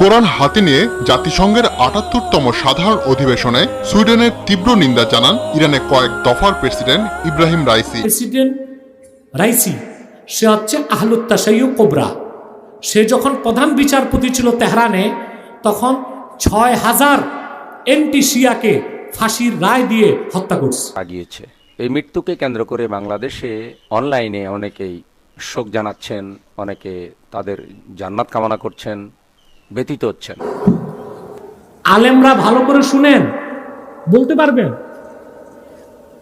কোরআন হাতে নিয়ে জাতিসংঘের আটাত্তরতম সাধারণ অধিবেশনে সুইডেনের তীব্র নিন্দা জানান ইরানের কয়েক দফার president Ebrahim Raisi. President Raisi সে হচ্ছে আহলুত্তাশাইউ কোবরা। সে যখন প্রধান বিচারপতি ছিল তেহরানে তখন ছয় হাজার এনটি শিয়াকে ফাঁসির রায় দিয়ে হত্যা করছে। এই মৃত্যুকে কেন্দ্র করে বাংলাদেশে অনলাইনে অনেকেই শোক জানাচ্ছেন, অনেকে তাদের জান্নাত কামনা করছেন, ব্যতীত হচ্ছেন। আলেমরা ভালো করে শুনেন, বলতে পারবেন?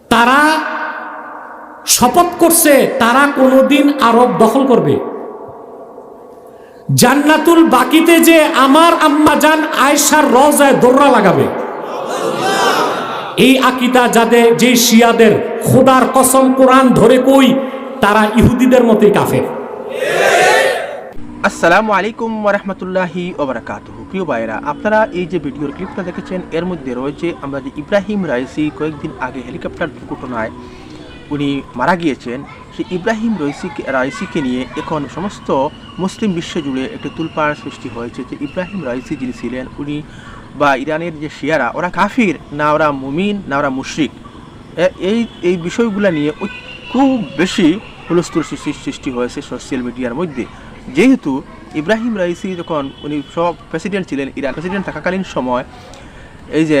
তারা শপথ করছে, তারা কোনোদিন আরব দখল করবে। জান্নাতুল বাকিতে যে আমার আম্মা জান আয়সার রজায় দৌড়া লাগাবে। এই আকিদা যাদের, যে শিয়াদের, খোদার কসম কোরআন ধরে কই তারা ইহুদিদের মতোই কাফের। আসসালামু আলাইকুম ওরহমতুল্লাহি ওবরাকাতুহু প্রিয় ভাইয়েরা, আপনারা এই যে ভিডিওর ক্লিপটা দেখেছেন, এর মধ্যে রয়েছে আমরা যে ইব্রাহিম রাইসি কয়েকদিন আগে হেলিকপ্টার দুর্ঘটনায় উনি মারা গিয়েছেন, সেই ইব্রাহিম রাইসিকে রাইসিকে নিয়ে এখন সমস্ত মুসলিম বিশ্ব জুড়ে একটি তুলপাড় সৃষ্টি হয়েছে যে ইব্রাহিম রাইসি যিনি ছিলেন, উনি বা ইরানের যে শিয়ারা, ওরা কাফির, না ওরা মুমিন, না ওরা মুশরিক। এই এই বিষয়গুলো নিয়ে খুব বেশি হুলস্থুল সৃষ্টি হয়েছে সোশ্যাল মিডিয়ার মধ্যে। যেহেতু ইব্রাহিম রাইসি যখন উনি সব প্রেসিডেন্ট ছিলেন ইরান প্রেসিডেন্ট থাকাকালীন সময়, এই যে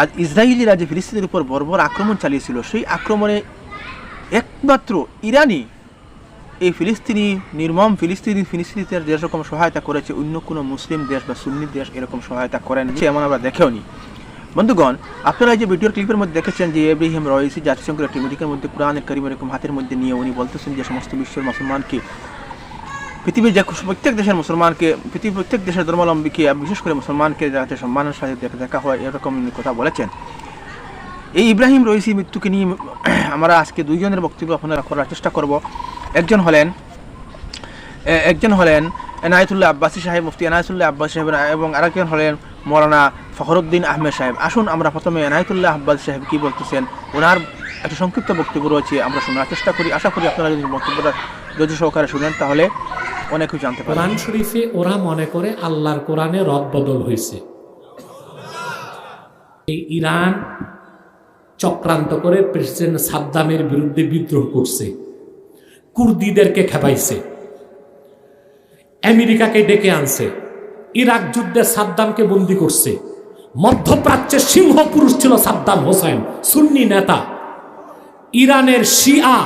আজ ইসরায়েলিরা যে ফিলিস্তিনের উপর বর্বর আক্রমণ চালিয়েছিল, সেই আক্রমণে একমাত্র ইরানি এই ফিলিস্তিনি নির্মম ফিলিস্তিনি ফিলিস্তিনিদের যেরকম সহায়তা করেছে, অন্য কোনো মুসলিম দেশ বা সুন্নি দেশ এরকম সহায়তা করেন যে এমন আমরা দেখেও নি বন্ধুগণ, আপনারা যে ভিডিওর ক্লিপের মধ্যে দেখেছেন যে ইব্রাহিম রয়েছে জাতিসংঘের একটি মিটিংয়ের মধ্যে কোরআনের কারিম এরকম হাতের মধ্যে নিয়ে উনি বলতেছেন যে সমস্ত বিশ্বের মুসলমানকে, পৃথিবীর যে প্রত্যেক দেশের মুসলমানকে, পৃথিবীর প্রত্যেক দেশের ধর্মাবলম্বীকে বিশেষ করে মুসলমানকে যাতে সম্মানের সাথে দেখা- দেখা হয় এরকম কথা বলেছেন। এই ইব্রাহিম রইসি মৃত্যুকে নিয়ে আমরা আজকে দুইজনের বক্তব্য আপনারা করার চেষ্টা করব। একজন হলেন একজন হলেন এনায়তুল্লাহ আব্বাসী সাহেব, মুফতি এনায়তুল্লাহ আব্বাসী সাহেব এবং আরেকজন হলেন মৌলানা ফখরুদ্দিন আহমেদ সাহেব। আসুন আমরা প্রথমে এনায়তুল্লাহ আব্বাসী সাহেব কি বলতেছেন? ওনার একটা সংক্ষিপ্ত বক্তব্য রয়েছে, আমরা শোনার চেষ্টা করি। আশা করি আপনারা যদি বক্তব্যটা ধৈর্য সহকারে শুনেন, তাহলে অনেক কিছু জানতে পারবেন। কোরআন শরীফে ওরা মনে করে আল্লাহর কোরআনে রদ বদল হয়েছে। এই ইরান চক্রান্ত করে প্রেসিডেন্ট সাদ্দামের বিরুদ্ধে বিদ্রোহ করছে। কুর্দিদেরকে খেপাইছে। আমেরিকাকে ডেকে আনছে। ইরাক যুদ্ধে সাদ্দামকে বন্দি করছে। মধ্যপ্রাচ্যের সিংহ পুরুষ ছিল সাদ্দাম হোসেন, সুন্নি নেতা। ইরানের শিয়া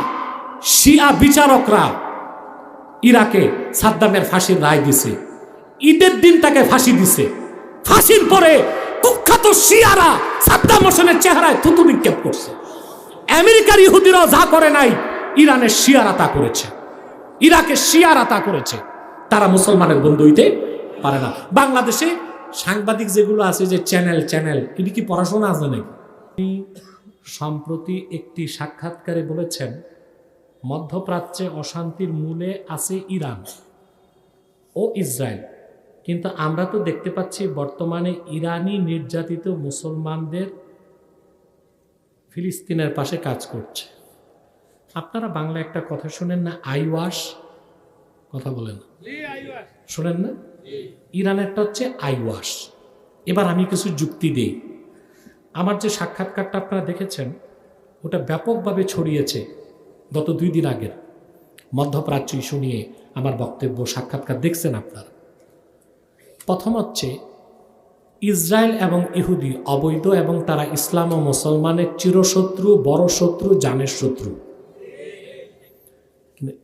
শিয়া বিচারকরা ইরাকে সাদ্দামের ফাঁসির রায় দিছে। ঈদের দিন তাকে ফাঁসি দিছে। ফাঁসির পরে কুখ্যাত শিয়ারা সাদ্দাম হোসেনের চেহারায় থুতু নিক্ষেপ করছে। আমেরিকার ইহুদিরাও যা করে নাই, ইরানের শিয়ারা তা করেছে। ইরাকের শিয়ারা তা করেছে। তারা মুসলমানের বন্ধু হইতে পারে না। বাংলাদেশে সাংবাদিক যেগুলো আছে যে চ্যানেল চ্যানেল এটি কি পড়াশোনা আছে নাকি? তিনি সম্প্রতি একটি সাক্ষাৎকারে বলেছেন মধ্যপ্রাচ্যে অশান্তির মূলে আছে ইরান ও ইসরায়েল। কিন্তু আমরা তো দেখতে পাচ্ছি বর্তমানে ইরানি নির্যাতিত মুসলমানদের ফিলিস্তিনের পাশে কাজ করছে। আপনারা বাংলা একটা কথা শোনেন না আইওয়াশ কথা বলেন। শোনেন না? ইরানেরটা হচ্ছে আইওয়াশ। এবার আমি কিছু যুক্তি দেই। আমার যে সাক্ষাৎকারটা আপনারা দেখেছেন, ওটা ব্যাপকভাবে ছড়িয়েছে গত দুই দিন আগের। মধ্যপ্রাচ্য ইস্যু নিয়ে আমার বক্তব্য, সাক্ষাৎকার দেখছেন আপনারা। প্রথম হচ্ছে, ইসরায়েল এবং ইহুদি অবৈধ এবং তারা ইসলাম ও মুসলমানের চিরশত্রু, বড় শত্রু, জানের শত্রু।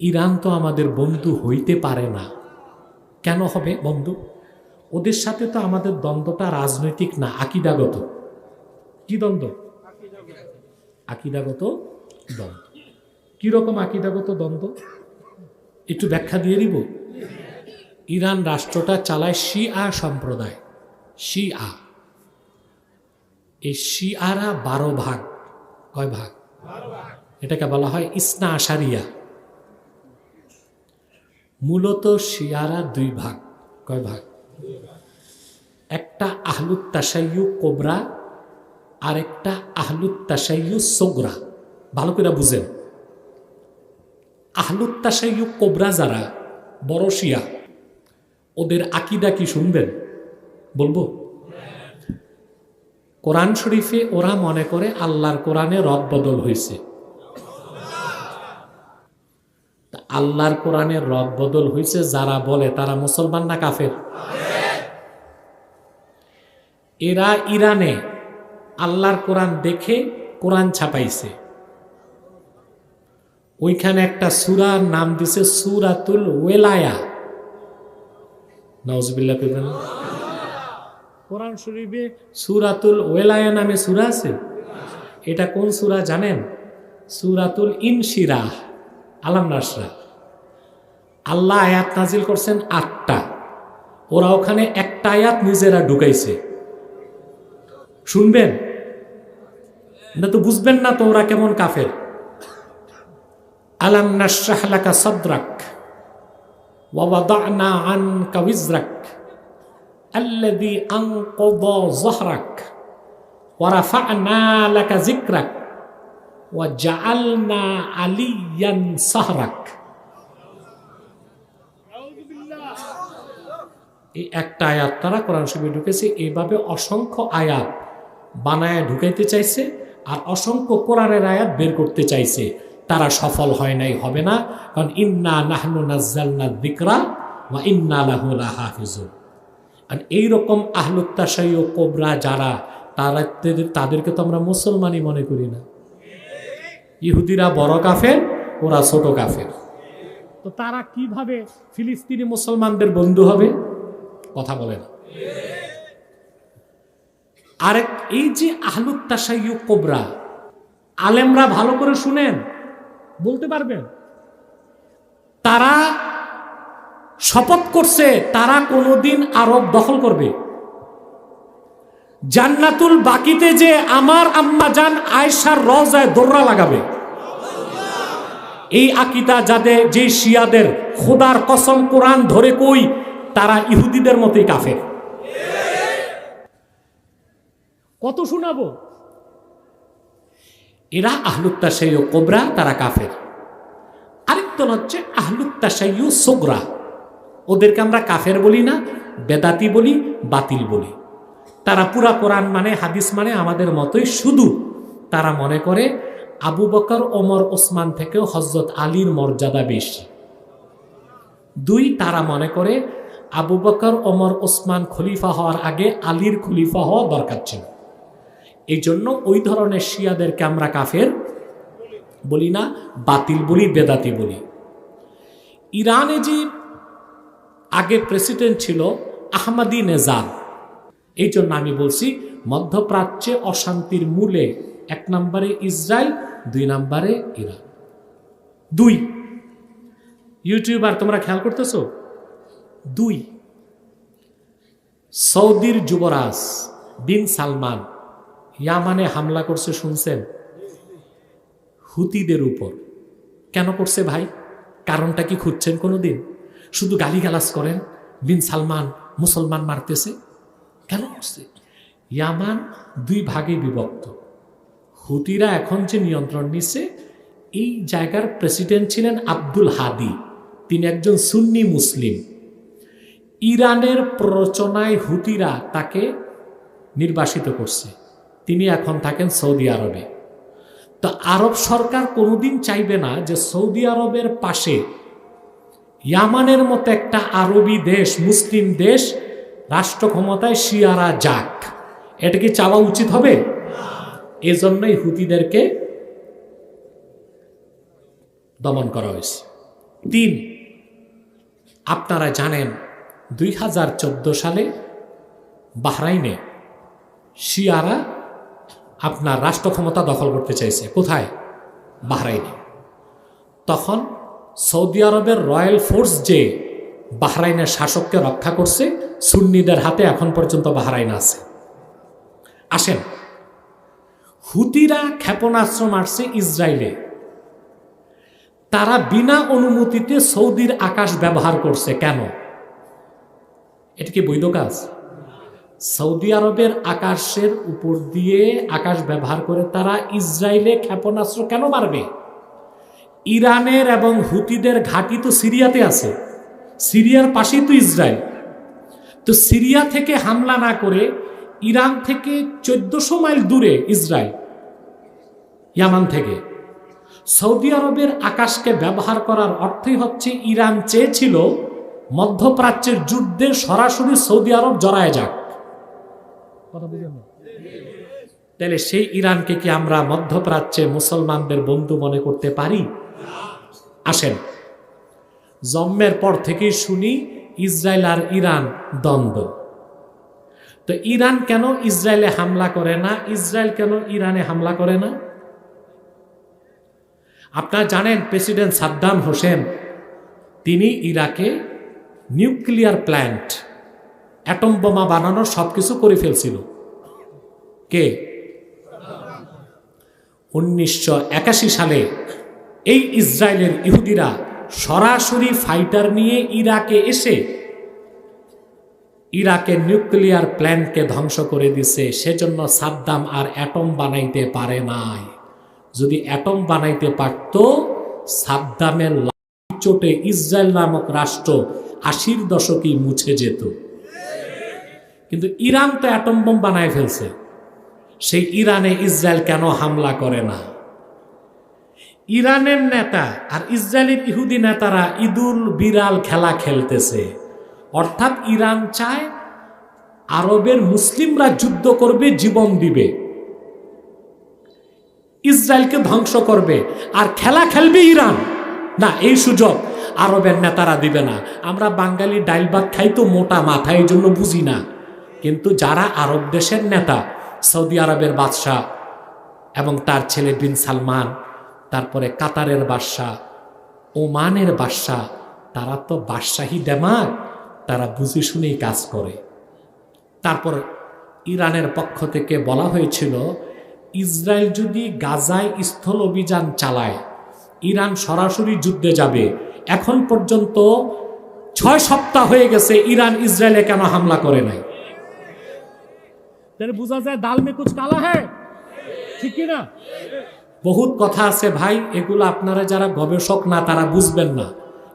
ইরান তো আমাদের বন্ধু হইতে পারে না। কেন হবে বন্ধু? ওদের সাথে তো আমাদের দ্বন্দ্বটা রাজনৈতিক না, আকিদাগত। কি দ্বন্দ্ব? আকিদাগত দ্বন্দ্ব। কীরকম আকিদাগত দ্বন্দ্ব? একটু ব্যাখ্যা দিয়ে দিব। ইরান রাষ্ট্রটা চালায় শিয়া সম্প্রদায়, শিয়া। এই শিয়ারা বারো ভাগ। কয় ভাগ? এটাকে বলা হয় ইসনা আশারিয়া। মূলত শিয়ারা দুই ভাগ। কয় ভাগ? একটা আহলুত তাসাইয়ু কোবরা আর একটা আহলুত তাসাইয়ু সোগরা। ভালো করে বুঝেন। আহলুত তাসাইয়ু কোবরা যারা, বড় শিয়া, ওদের আকিদা কি শুনবেন? বলব? কোরআন শরীফে ওরা মনে করে আল্লাহর কোরআনে রদ বদল হয়েছে তা আল্লাহর কোরআনের রদ বদল হয়েছে যারা বলে তারা মুসলমান না কাফের? এরা ইরানে আল্লাহর কোরআন দেখে কোরআন ছাপাইছে। ওইখানে একটা সুরার নাম দিছে সুরাতুল ওয়েলায়া। নওয়াজবিল্লাহ কইবেন না? কোরআন শরীফে সুরাতুল ওয়েলায়া নামে সুরা আছে? এটা কোন সুরা জানেন? সুরাতুল ইনশিরাহ, আলাম নাসরা। আল্লাহ আয়াত নাজিল করছেন আটটা। ওরা ওখানে একটা আয়াত নিজেরা ঢুকাইছে। শুনবেন? না তো বুঝবেন না তো ওরা কেমন কাফের। আলাম নাশরাহ লাকা সাদরাক ওয়া ওয়াদানা জাআলনা আলিয়ান এই একটা আয়াত তারা কোরআন শরীফে ঢুকেছে এইভাবে অসংখ্য আয়াত বানায় ঢুকাইতে চাইছে আর অসংখ্য কোরআনের আয়াত বের করতে চাইছে। তারা সফল হয় নাই, হবে না। কারণ ইন্না নাহনু নাজ্জালনা যিকরা ওয়া ইন্না লাহু লাহাফিজুন। আর এইরকম আহলুত্তাশাই ও কোবরা যারা, তারা তাদেরকে তো আমরা মুসলমানই মনে করি না। ইহুদিরা বড় কাফের, ওরা ছোট কাফের। তো তারা কীভাবে ফিলিস্তিনি মুসলমানদের বন্ধু হবে? কথা বলে না। আরেক, এই যে আহলুত্তাশাইয়ু কোবরা, আলেমরা ভালো করে শুনেন, বলতে পারবেন? তারা শপথ করছে, তারা কোনোদিন আরব দখল করবে। জান্নাতুল বাকিতে যে আমার আম্মা জান আয়সার রজায় দোররা লাগাবে। এই আকিদা যাদের যে শিয়াদের, খোদার কসম কোরআন ধরে কই তারা ইহুদিদের মতোই কাফের। কত শোনাবো? এরা আহলুত্তাশাইয় কোবরা, তারা কাফের। আরেক দল হচ্ছে আহলুত্তাশাইয় সোগরা। ওদেরকে আমরা কাফের বলি না, বেদাতি বলি, বাতিল বলি। তারা পুরা কোরআন মানে হাদিস মানে আমাদের মতোই শুধু। তারা মনে করে আবু বকর, ওমর, ওসমান থেকেও হজরত আলীর মর্যাদা বেশি। দুই, তারা মনে করে আবু বকর, ওমর, ওসমান খলিফা হওয়ার আগে আলীর খলিফা হওয়া দরকার ছিল। এই জন্য ওই ধরনের শিয়াদেরকে আমরা কাফের বলি না, বাতিল বলি, বেদাতি বলি। ইরানে যে আগে প্রেসিডেন্ট ছিল আহমাদি নেজাদ এই জন্য আমি বলছি মধ্যপ্রাচ্যে অশান্তির মূলে এক নম্বরে ইসরায়েল, দুই নম্বরে ইরান। দুই। ইউটিউবার, তোমরা খেয়াল করতেছো? দুই। সৌদির যুবরাজ বিন সালমান ইয়ামানে হামলা করছে, শুনছেন? হুতিদের উপর। কেন করছে ভাই? কারণটা কি খুঁজছেন কোনোদিন? শুধু গালিগালাজ করেন? বিন সালমান মুসলমান মারতেছে? কেন করছে? ইয়ামান দুই ভাগে বিভক্ত। হুতিরা এখন যে নিয়ন্ত্রণ নিচ্ছে, এই জায়গার প্রেসিডেন্ট ছিলেন আব্দুল হাদি। তিনি একজন সুন্নি মুসলিম। ইরানের প্ররোচনায় হুতিরা তাকে নির্বাসিত করছে। তিনি এখন থাকেন সৌদি আরবে। তো আরব সরকার কোনোদিন চাইবে না যে সৌদি আরবের পাশে ইয়ামানের মতো একটা আরবি দেশ, মুসলিম দেশ, রাষ্ট্র ক্ষমতায় শিয়ারা যাক। এটা কি চাওয়া উচিত হবে? এজন্যই হুতিদেরকে দমন করা হয়েছে। তিন, আপনারা জানেন দুই হাজার চোদ্দ সালে বাহরাইনে শিয়ারা আপনার রাষ্ট্র ক্ষমতা দখল করতে চাইছে। কোথায়? বাহরাইনে। তখন সৌদি আরবের রয়্যাল ফোর্স যে বাহরাইনের শাসককে রক্ষা করছে, সুন্নিদের হাতে এখন পর্যন্ত বাহরাইন আছে। আসেন, হুতিরা ক্ষেপণাস্ত্র মারছে ইসরায়েলে। তারা বিনা অনুমতিতে সৌদির আকাশ ব্যবহার করছে। কেন? এটা কি বৈধ কাজ? সৌদি আরবের আকাশের উপর দিয়ে আকাশ ব্যবহার করে তারা ইসরায়েলে ক্ষেপণাস্ত্র কেন মারবে? ইরানের এবং হুতিদের ঘাঁটি তো সিরিয়াতে আছে। সিরিয়ার পাশেই তো ইসরায়েল। তো সিরিয়া থেকে হামলা না করে ইরান থেকে চোদ্দশো মাইল দূরে ইসরায়েল, ইয়ামান থেকে। সৌদি আরবের আকাশকে ব্যবহার করার অর্থই হচ্ছে ইরান চেয়েছিল মধ্যপ্রাচ্যের যুদ্ধে সরাসরি সৌদি আরব জড়ায় যাক। তাহলে সেই ইরানকে কি আমরা মধ্যপ্রাচ্যে মুসলমানদের বন্ধু মনে করতে পারি? আসেন, জন্মের পর থেকেই শুনি ইসরায়েল আর ইরান দ্বন্দ্ব। তো ইরান কেন ইসরায়েলে হামলা করে না? ইসরায়েল কেন ইরানে হামলা করে না? আপনারা জানেন প্রেসিডেন্ট সাদ্দাম হোসেন, তিনি ইরাকে নিউক্লিয়ার প্ল্যান্ট, অ্যাটম বোমা বানানোর সব কিছু করে ফেলছিল। কে? উনিশশো একাশি সালে এই ইসরায়েলের ইহুদিরা সরাসরি ফাইটার নিয়ে ইরাকে এসে ইরাকের নিউক্লিয়ার প্ল্যান্টকে ধ্বংস করে দিছে। সেজন্য সাদ্দাম আর অ্যাটম বানাইতে পারে নাই। যদি অ্যাটম বানাইতে পারত, সাদ্দামের চোটে ইসরায়েল নামক রাষ্ট্র আশির দশকেই মুছে যেত। কিন্তু ইরান তো অ্যাটম বোম বানায় ফেলছে। সেই ইরানে ইসরায়েল কেন হামলা করে না? ইরানের নেতা আর ইসরায়েলের ইহুদি নেতারা ঈদুল বিরাল খেলা খেলতেছে। অর্থাৎ ইরান চায় আরবের মুসলিমরা যুদ্ধ করবে, জীবন দিবে। ইসরায়েলকে ধ্বংস করবে। আর খেলা খেলবে ইরান। না, এই সুযোগ আরবের নেতারা দিবে না। আমরা বাঙালি ডাইল ভাত খাই তো মোটা মাথা, এই জন্য বুঝি না। কিন্তু যারা আরব দেশের নেতা, সৌদি আরবের বাদশাহ এবং তার ছেলে বিন সালমান, তারপরে কাতারের বাদশাহ, ওমানের বাদশাহ, তারা তো বাদশাহী দেমাগ, তারা বুঝে শুনেই কাজ করে। তারপর ইরানের পক্ষ থেকে বলা হয়েছিল, ইসরায়েল যদি গাজায় স্থল অভিযান চালায় ইরান সরাসরি যুদ্ধে যাবে। এখন পর্যন্ত ছয় সপ্তাহ হয়ে গেছে ইরান ইসরায়েলে কেন হামলা করে নাই। বোঝা যায় দাল মে কুচ কালা হ্যাঁ? ঠিক না বহুত কথা আছে ভাই এগুলো আপনারা যারা গবেষক না তারা বুঝবেন না।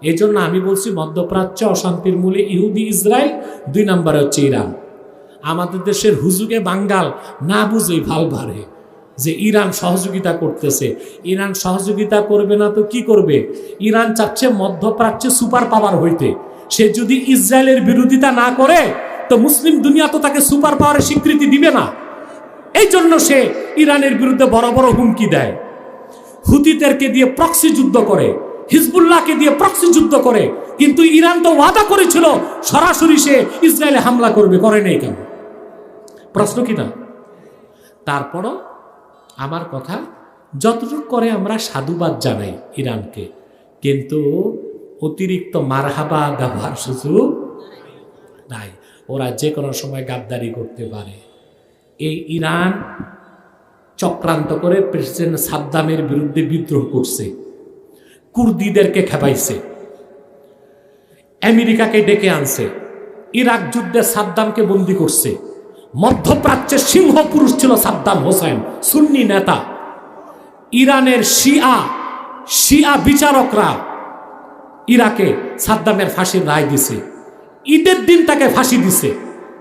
এই জন্য আমি বলছি মধ্যপ্রাচ্যে অশান্তির মূলে ইহুদি ইসরায়েল দুই নম্বরে হচ্ছে ইরান। আমাদের দেশের হুজুগে বাঙ্গাল না বুঝেই ভালো ভারে যে ইরান সহযোগিতা করতেছে। ইরান সহযোগিতা করবে না তো কি করবে? ইরান চাচ্ছে মধ্যপ্রাচ্যে সুপার পাওয়ার হইতে। সে যদি ইসরায়েলের বিরোধিতা না করে, তো মুসলিম দুনিয়া তো তাকে সুপার পাওয়ারের স্বীকৃতি দিবে না। এই জন্য সে ইরানের বিরুদ্ধে বড় বড় হুমকি দেয়। হুতিদেরকে দিয়ে প্রক্সি যুদ্ধ করে, হিজবুল্লাহকে দিয়ে প্রক্সি যুদ্ধ করে। কিন্তু ইরান তো ওয়াদা করেছিল, সরাসরি সে ইসরায়েলে হামলা করবে, করে নেই কেন? প্রশ্ন কি না? তারপরও আমার কথা যতটুকু করে আমরা সাধুবাদ জানাই ইরানকে। কিন্তু অতিরিক্ত মারহাবা ব্যবহার সুযোগ নাই। ওরা যে কোনো সময় গাদ্দারি করতে পারে। এই ইরান চক্রান্ত করে প্রেসিডেন্ট সাদ্দামের বিরুদ্ধে বিদ্রোহ করছে। কুর্দিদেরকে খেপাইছে। আমেরিকাকে ডেকে আনছে। ইরাক যুদ্ধে সাদ্দামকে বন্দি করছে। মধ্যপ্রাচ্যের সিংহ পুরুষ ছিল সাদ্দাম হোসেন, সুন্নি নেতা। ইরানের শিয়া শিয়া বিচারকরা ইরাকে সাদ্দামের ফাঁসির রায় দিছে। ঈদের দিন তাকে ফাঁসি দিছে।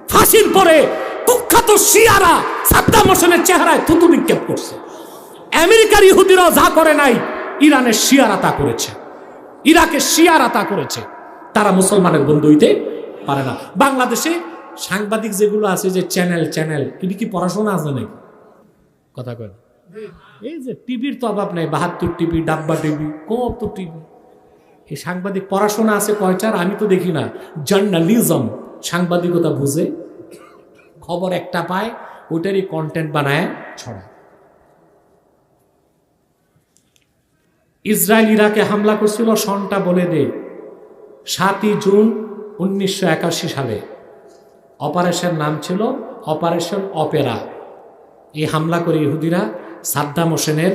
ফাঁসির পরে কুখ্যাত শিয়ারা সাদ্দাম হোসেনের চেহারায় থুতু নিক্ষেপ করছে। আমেরিকার ইহুদিরাও যা করে নাই, ইরানের শিয়ারা তা করেছে। ইরাকের শিয়ারা তা করেছে। তারা মুসলমানের বন্ধু হইতে পারে না। বাংলাদেশে সাংবাদিক যেগুলো আছে যে চ্যানেল চ্যানেল এটি কি পড়াশোনা আছে নাকি? কথা কয় এই যে টিভির তো অভাব নাই, বাহাত্তর টিভি, ডাব্বা টিভি কত টিভি। এই সাংবাদিক পড়াশোনা আছে কয়টার আমি তো দেখি না। জার্নালিজম, সাংবাদিকতা বুঝে, খবর একটা পায় ওটারই কন্টেন্ট বানায়, ছড়ায়। ইসরায়েল ইরাকে হামলা করছিল, সনটা বলে দে। সাতই জুন উনিশশো একাশি সালে। অপারেশন নাম ছিল অপারেশন অপেরা। এই হামলা করে ইহুদিরা সাদ্দাম হোসেনের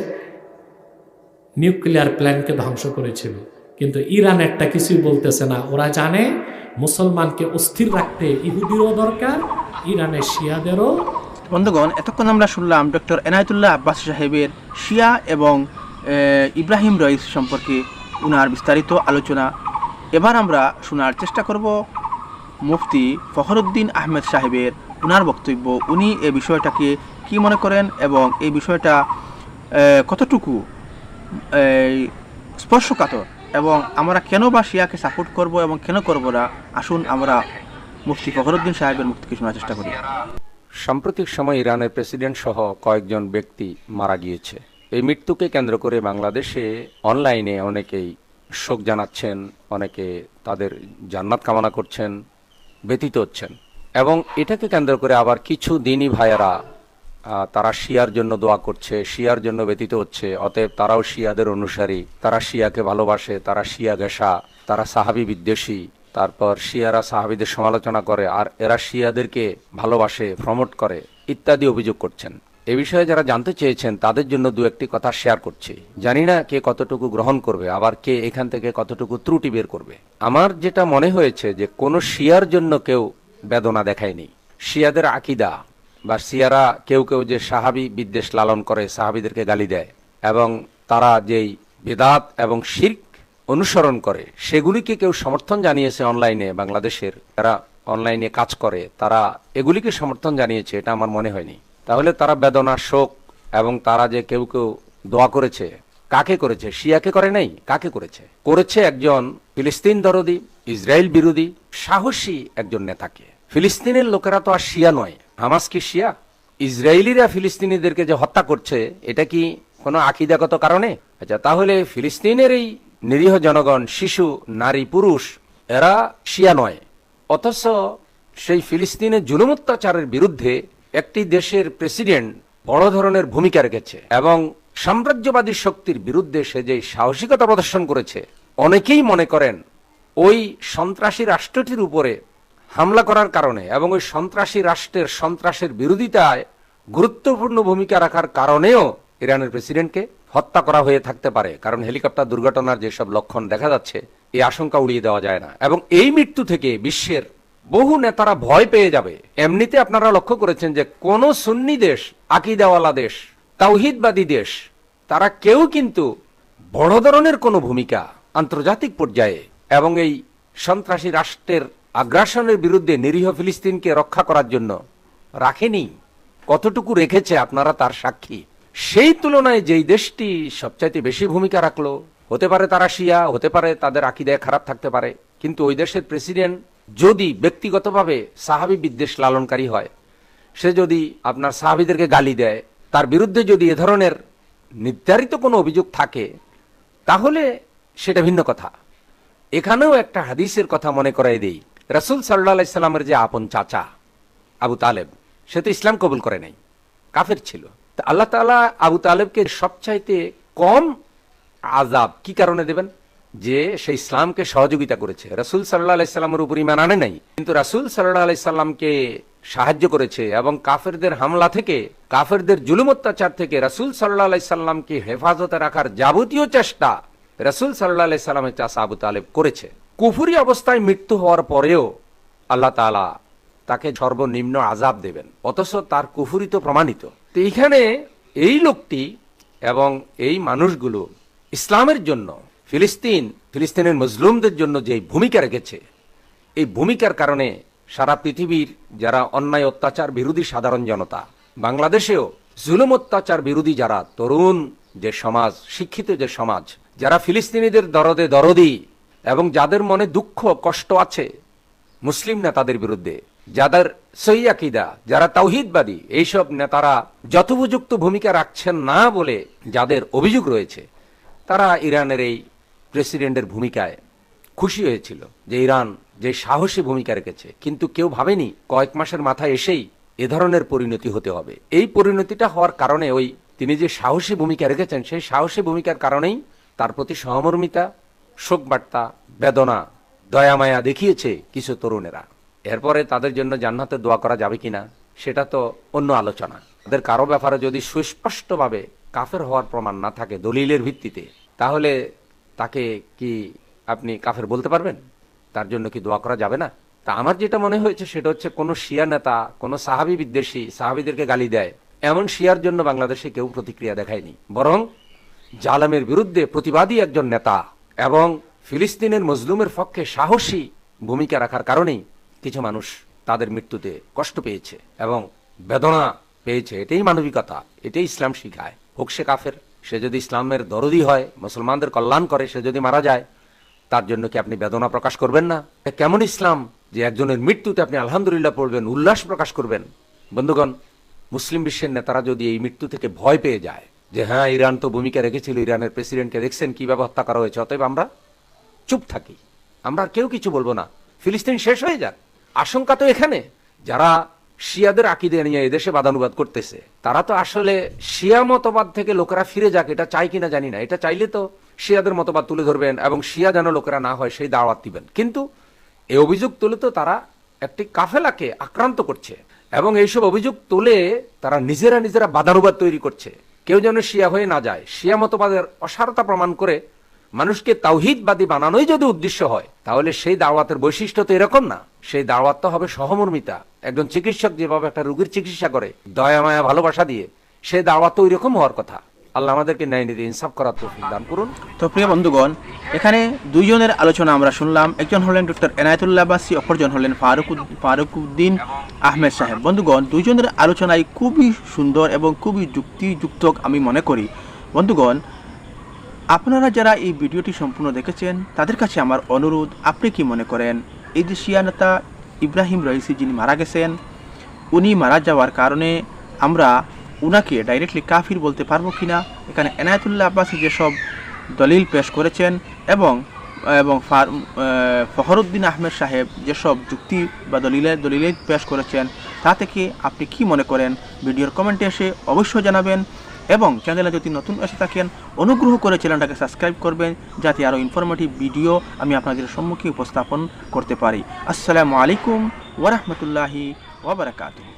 নিউক্লিয়ার প্ল্যানকে ধ্বংস করেছিল। কিন্তু ইরান একটা কিছুই বলতেছে না। ওরা জানে মুসলমানকে অস্থির রাখতে ইহুদিরও দরকার, ইরানের শিয়াদেরও। বন্ধুগণ, এতক্ষণ আমরা শুনলাম ডক্টর এনায়তুল্লাহ আব্বাস সাহেবের শিয়া এবং ইব্রাহিম রইস সম্পর্কে উনার বিস্তারিত আলোচনা। এবার আমরা শোনার চেষ্টা করব মুফতি ফখরুদ্দিন আহমেদ সাহেবের ওনার বক্তব্য, উনি এ বিষয়টাকে কি মনে করেন এবং এই বিষয়টা কতটুকু স্পর্শকাতর এবং আমরা কেন বা শিয়াকে সাপোর্ট করব এবং কেন করব না? আসুন আমরা মুফতি ফখরুদ্দিন সাহেবের মুখ থেকে শোনার চেষ্টা করি। সাম্প্রতিক সময় ইরানের প্রেসিডেন্ট সহ কয়েকজন ব্যক্তি মারা গিয়েছে। এই মৃত্যুকে কেন্দ্র করে বাংলাদেশে অনলাইনে অনেকেই শোক জানাচ্ছেন, অনেকে তাদের জান্নাত কামনা করছেন। ব্যতীত হচ্ছেন। এবং এটাকে কেন্দ্র করে আবার কিছু দিনই ভাইয়ারা তারা শিয়ার জন্য দোয়া করছে, শিয়ার জন্য ব্যতীত হচ্ছে। অতএব তারাও শিয়াদের অনুসারী। তারা শিয়াকে ভালোবাসে, তারা শিয়া ঘেঁষা, তারা সাহাবি বিদ্বেষী। তারপর শিয়ারা সাহাবিদের সমালোচনা করে, আর এরা শিয়াদেরকে ভালোবাসে প্রমোট করে, ইত্যাদি অভিযোগ করছেন। এ বিষয়ে যারা জানতে চেয়েছেন, তাদের জন্য দু একটি কথা শেয়ার করছি। জানি না কে কতটুকু গ্রহণ করবে, আবার কে এখান থেকে কতটুকু ত্রুটি বের করবে। আমার যেটা মনে হয়েছে যে, কোনো শিয়ার জন্য কেউ বেদনা দেখায়নি। শিয়াদের আকিদা বা শিয়ারা কেউ কেউ যে সাহাবি বিদ্বেষ লালন করে, সাহাবিদেরকে গালি দেয় এবং তারা যেই বেদাত এবং শির্ক অনুসরণ করে, সেগুলিকে কেউ সমর্থন জানিয়েছে অনলাইনে, বাংলাদেশের, তারা অনলাইনে কাজ করে, তারা এগুলিকে সমর্থন জানিয়েছে, এটা আমার মনে হয়নি। তাহলে তারা বেদনা শোক এবং তারা যে কেউ কেউ দোয়া করেছে, কাকে করেছে? শিয়াকে করে নাই? কাকে করেছে? করেছে একজন ফিলিস্তিন দরদি, ইসরায়েল বিরোধী, সাহসী একজন নেতাকে। ফিলিস্তিনের লোকেরা তো আর শিয়া নয়। হামাস কি শিয়া? ইসরায়েলিরা ফিলিস্তিনিদেরকে যে হত্যা করছে, এটা কি কোনো আকিদাগত কারণে? আচ্ছা তাহলে ফিলিস্তিনের এই নিরীহ জনগণ, শিশু, নারী, পুরুষ, এরা শিয়া নয়। অথচ সেই ফিলিস্তিনের জুলুম অত্যাচারের বিরুদ্ধে একটি দেশের প্রেসিডেন্ট বড় ধরনের ভূমিকা রেখেছে এবং সাম্রাজ্যবাদী শক্তির বিরুদ্ধে সে যে সাহসিকতা প্রদর্শন করেছে, অনেকেই মনে করেন ওই সন্ত্রাসী রাষ্ট্রটির উপরে হামলা করার কারণে এবং ওই সন্ত্রাসী রাষ্ট্রের সন্ত্রাসের বিরোধিতায় গুরুত্বপূর্ণ ভূমিকা রাখার কারণেও ইরানের প্রেসিডেন্টকে হত্যা করা হয়ে থাকতে পারে। কারণ হেলিকপ্টার দুর্ঘটনার যেসব লক্ষণ দেখা যাচ্ছে, এই আশঙ্কা উড়িয়ে দেওয়া যায় না। এবং এই মৃত্যু থেকে বিশ্বের বহু নেতারা ভয় পেয়ে যাবে। এমনিতে আপনারা লক্ষ্য করেছেন যে কোন সুন্নি দেশ, আকিদাওয়ালা দেশ, তাওহিদবাদী দেশ, তারা কেউ কিন্তু বড় ধরনের কোনো ভূমিকা আন্তর্জাতিক পর্যায়ে এবং এই সন্ত্রাসী রাষ্ট্রের আগ্রাসনের বিরুদ্ধে নিরীহ ফিলিস্তিনকে রক্ষা করার জন্য রাখেনি, কতটুকু রেখেছে আপনারা তার সাক্ষী। সেই তুলনায় যেই দেশটি সবচাইতে বেশি ভূমিকা রাখল, হতে পারে তারা শিয়া, হতে পারে তাদের আকিদায় খারাপ থাকতে পারে, কিন্তু ওই দেশের প্রেসিডেন্ট যদি ব্যক্তিগতভাবে সাহাবি বিদ্বেষ লালনকারী হয়, সে যদি আপনার সাহাবিদেরকে গালি দেয়, তার বিরুদ্ধে যদি এ ধরনের নির্ধারিত কোনো অভিযোগ থাকে, তাহলে সেটা ভিন্ন কথা। এখানেও একটা হাদিসের কথা মনে করাই দেই। রাসুল সাল্লা ইসলামের যে আপন চাচা, আবু তালেব, সে তো ইসলাম কবুল করে নাই, কাফের ছিল। তা আল্লাহ তাআলা আবু তালেবকে সবচাইতে কম আজাব কি কারণে দেবেন? যে সে ইসলামকে সহযোগিতা করেছে। রাসুল সাল্লাহ আলাইসাল্লামের উপর ইমান আনে নাই। কিন্তু রাসুল সাল্লাহ আলাইসাল্লামকে সাহায্য করেছে এবং কাফেরদের হামলা থেকে, কাফেরদের জুলুম অত্যাচার থেকে রাসুল সাল্লাহ আলাইসাল্লামকে হেফাজতে রাখার যাবতীয় চেষ্টা রাসুল সাল্লাহ আলাইসাল্লামের চাষা আবু তালেব করেছে। কুফুরি অবস্থায় মৃত্যু হওয়ার পরেও আল্লাহ তাআলা তাকে সর্বনিম্ন আজাব দেবেন, অথচ তার কুফুরি তো প্রমাণিত। তো এইখানে এই লোকটি এবং এই মানুষগুলো ইসলামের জন্য ফিলিস্তিন, ফিলিস্তিনের মুসলিমদের জন্য যে ভূমিকা রেখেছে, এই ভূমিকার কারণে সারা পৃথিবীর যারা অন্যায় অত্যাচার বিরোধী সাধারণ জনতা, বাংলাদেশেও জুলুম অত্যাচার বিরোধী যারা তরুণ যে সমাজ, শিক্ষিত যে সমাজ, যারা ফিলিস্তিনিদের দরদে দরদি এবং যাদের মনে দুঃখ, কষ্ট আছে, মুসলিম নেতাদের বিরুদ্ধে, যাদের সই আকিদা, যারা তাওহিদবাদী, এইসব নেতারা যথোপযুক্ত ভূমিকা রাখছেন না বলে যাদের অভিযোগ রয়েছে, তারা ইরানের এই প্রেসিডেন্টের ভূমিকায় খুশি হয়েছিল যে ইরান যে সাহসী ভূমিকা রেখেছে। কিন্তু কেউ ভাবেনি কয়েক মাসের মাথায় এসেই এ ধরনের পরিণতি হতে হবে। এই পরিণতিটা হওয়ার কারণে ওই তিনি যে সাহসী ভূমিকা রেখেছেন, সেই সাহসী ভূমিকার কারণেই তার প্রতি সহমর্মিতা, শোকবার্তা, বেদনা, দয়ামায়া দেখিয়েছে কিছু তরুণেরা। এরপরে তাদের জন্য জান্নাতে দোয়া করা যাবে কিনা, সেটা তো অন্য আলোচনা। তাদের কারও ব্যাপারে যদি সুস্পষ্টভাবে কাফের হওয়ার প্রমাণ না থাকে দলিলের ভিত্তিতে, তাহলে তাকে কি আপনি কাফের বলতে পারবেন? তার জন্য কি দোয়া করা যাবে না? তা আমার যেটা মনে হয়েছে সেটা হচ্ছে কোনো শিয়া নেতা, কোনো সাহাবি বিদ্বেষী সাহাবিদেরকে গালি দেয়, এমন শিয়ার জন্য বাংলাদেশে কেউ প্রতিক্রিয়া দেখায়নি। বরং জালামের বিরুদ্ধে প্রতিবাদী একজন নেতা এবং ফিলিস্তিনের মজলুমের পক্ষে সাহসী ভূমিকা রাখার কারণেই কিছু মানুষ তাদের মৃত্যুতে কষ্ট পেয়েছে এবং বেদনা পেয়েছে। এটাই মানবিকতা, এটাই ইসলাম শিখায়। হোক সে কাফের। সে যদি ইসলামের দরদি হয়, মুসলমানদের কল্যাণ করে, সে যদি মারা যায়, তার জন্য কি আপনি বেদনা প্রকাশ করবেন না? কেমন ইসলাম যে একজনের মৃত্যুতে আপনি আলহামদুলিল্লাহ পড়বেন, উল্লাস প্রকাশ করবেন? বন্ধুগণ, মুসলিম বিশ্বের নেতারা যদি এই মৃত্যু থেকে ভয় পেয়ে যায়, যে হ্যাঁ ইরান তো ভূমিকা রেখেছিল, ইরানের প্রেসিডেন্টকে দেখছেন কীভাবে হত্যা করা হয়েছে, অতএব আমরা চুপ থাকি। আমরা কেউ কিছু বলব না। ফিলিস্তিন শেষ হয়ে যাক। আশঙ্কা তো এখানে। যারা শিয়াদের আকিদে নিয়ে এদেশে বাদানুবাদ করতেছে। তারা তো আসলে শিয়া মতবাদ থেকে লোকেরা ফিরে যাক, এটা চাই কিনা জানি না। এটা চাইলে তো শিয়াদের মতবাদ তুলে ধরবেন এবং শিয়া যেন লোকেরা না হয় সেই দাওয়াত দিবেন। কিন্তু এই অভিযোগ তুলে তো তারা একটি কাফেলাকে আক্রান্ত করছে এবং এইসব অভিযোগ তুলে তারা নিজেরা নিজেরা বাদানুবাদ তৈরি করছে। কেউ যেন শিয়া হয়ে না যায়। শিয়া মতবাদের অসারতা প্রমাণ করে মানুষকে তাওহিদবাদী বানানোই যদি উদ্দেশ্য হয়, তাহলে সেই দাওয়াতের বৈশিষ্ট্য তো এরকম না। সেই দাওয়াত তো হবে সহমর্মিতা। একজন চিকিৎসক যেভাবে একটা রোগীর চিকিৎসা করে, দয়া, মায়া, ভালোবাসা দিয়ে, সে দাওয়াত তো ওই রকম হওয়ার কথা। আল্লাহ আমাদেরকে ন্যায় নীতি ইনসাফ করার তৌফিক দান করুন। তো প্রিয় বন্ধুগণ, এখানে দুইজনের আলোচনা আমরা শুনলাম। একজন হলেন ডক্টর এনায়তুল্লাহ বাসি, অপরজন হলেন ফারুক ফারুকউদ্দিন আহমেদ সাহেব। বন্ধুগণ, দুইজনের আলোচনায় খুবই সুন্দর এবং খুবই যুক্তিযুক্ত আমি মনে করি। বন্ধুগণ, আপনারা যারা এই ভিডিওটি সম্পূর্ণ দেখেছেন, তাদের কাছে আমার অনুরোধ, আপনি কি মনে করেন, এই যে শিয়া নেতা ইব্রাহিম রইসি যিনি মারা গেছেন, উনি মারা যাওয়ার কারণে আমরা উনাকে ডাইরেক্টলি কাফির বলতে পারব কি না এখানে এনায়তুল্লাহ আব্বাসী যেসব দলিল পেশ করেছেন এবং এবং ফখরুদ্দিন আহমেদ সাহেব যেসব যুক্তি বা দলিলের দলিলে পেশ করেছেন, তা থেকে আপনি কি মনে করেন? ভিডিওর কমেন্টে এসে অবশ্যই জানাবেন। এবং চ্যানেলে যদি নতুন এসে থাকেন, অনুগ্রহ করে চ্যানেলটাকে সাবস্ক্রাইব করবেন, যাতে আরও ইনফরমেটিভ ভিডিও আমি আপনাদের সম্মুখে উপস্থাপন করতে পারি। আসসালামু আলাইকুম ওরহমতুল্লাহি ওবরাকাতুহ